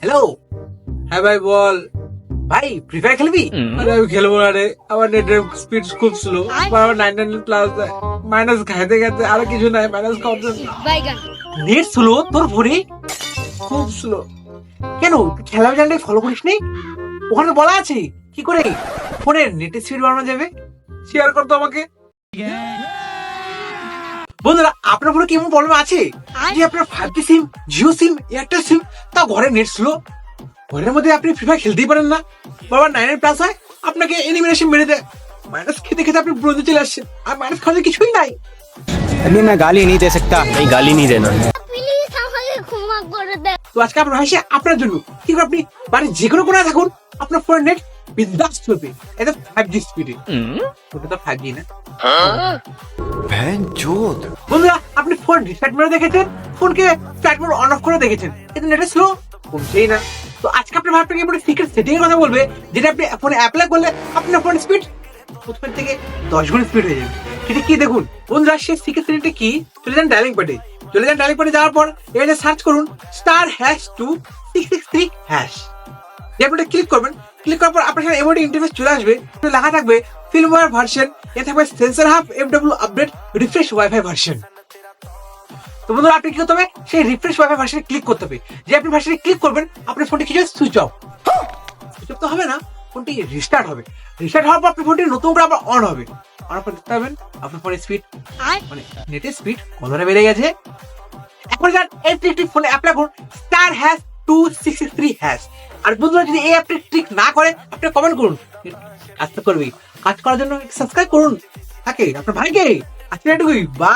Hello হ্যাঁ ভাই বল। ভাই ফ্রি ফায়ার খেলবি? আরে আমি খেলব না রে। আমার নেটের স্পিড খুব স্লো আমার নাইন নাইন প্লাস মাইনাস খাইতে খাইতে আর কিছু নাই। মাইনাস কমছে নেট স্লো তোর ফোনে খুব স্লো কেন? খেলা চ্যানেলটা ফলো করিস নি ওখানে বলা আছে। কি করে? ফোনের নেটের স্পিড বাড়ানো যাবে? শেয়ার করতো আমাকে। বন্ধুরা আপনার ফোনে কি এমন প্রবলেম আছে? যে আপনার five G SIM Jio SIM Airtel SIM তা ঘরে নেট স্লো ঘরের মধ্যে আপনি ফ্রি ফায়ার খেলতেই পারেন না বাবা নাইন প্লাস হয় আপনাকে এনিমিনেশন মেরে দেয় মাইনাস খেতে খেতে আপনি ব্রোঞ্জে চলে আসছেন আর মাইনাস খাওয়ার কিছুই নাই अभी मैं गाली नहीं दे सकता नहीं गाली नहीं देना প্লিজ আমাকে ক্ষমা করে দে তো আজকে আপনার ভাইসে আপনার জন্য কি করে আপনি বাড়ির যে কোনো কোনায় থাকুন আপনার ফোনের নেট বিন্দাস চলবে এটা ফাইভ জি স্পিডে ওটা তো ফাইভ জি না বন্ধুরা আপনি ফোন রিস্টার্ট মেরে দেখেছেন ফোনকে ফ্লাইট মোড অন অফ করে দেখেছেন। কিন্তু নেট স্লো কমছেই না। তো আজকে আপনার আপনাকে একটা সিক্রেট সেটিং এর কথা বলবে, যেটা আপনি ফোনে অ্যাপ্লাই করলে আপনার ফোন স্পিড প্রথমের থেকে দশ গুণ স্পিড হয়ে যাবে। সেটা কি দেখুন? বন্ধুরা, সেই সিক্রেট সেটিংটা কি? চলে যান ডায়ালিং পার্টে চলে যান ডায়ালিং পার্টে যাওয়ার পর এখানে সার্চ করুন star hash two six six three hash যে আপনি ক্লিক করবেন ক্লিক করার পর আপনার সামনে এমনটি ইন্টারফেস চলে আসবে লেখা থাকবে ফিল্মওয়্যার ভার্সন এ থাকবে sensor hub FW update refresh WiFi version তো বন্ধুরা, আপনি কি করতে হবে? সেই রিফ্রেশ ওয়াইফাই ভার্সনে ক্লিক করতে হবে। যে আপনি ভার্সনে ক্লিক করবেন, আপনার ফোনটি কিছু সুইচ অফ সুইচ অফ তো হবে না ফোনটি রিস্টার্ট হবে। রিস্টার্ট হওয়ার পর আপনার ফোনটি নতুন করে আবার অন হবে। অন পর দেখতে পাবেন, আপনার ফোনের স্পিড মানে নেটের স্পিড কতটা বেড়ে গেছে। এখন যান এই ট্রিকটি ফোনে অ্যাপ্লাই করুন star hash two six six three hash আর বন্ধুরা, যদি এই অ্যাপটি ট্রিক না করে, আপনি কমেন্ট করুন। কাজ তো করবি কাজ করার জন্য সাবস্ক্রাইব করুন। তাকে আপনার ভাইকে আজকে এটুকুই। বা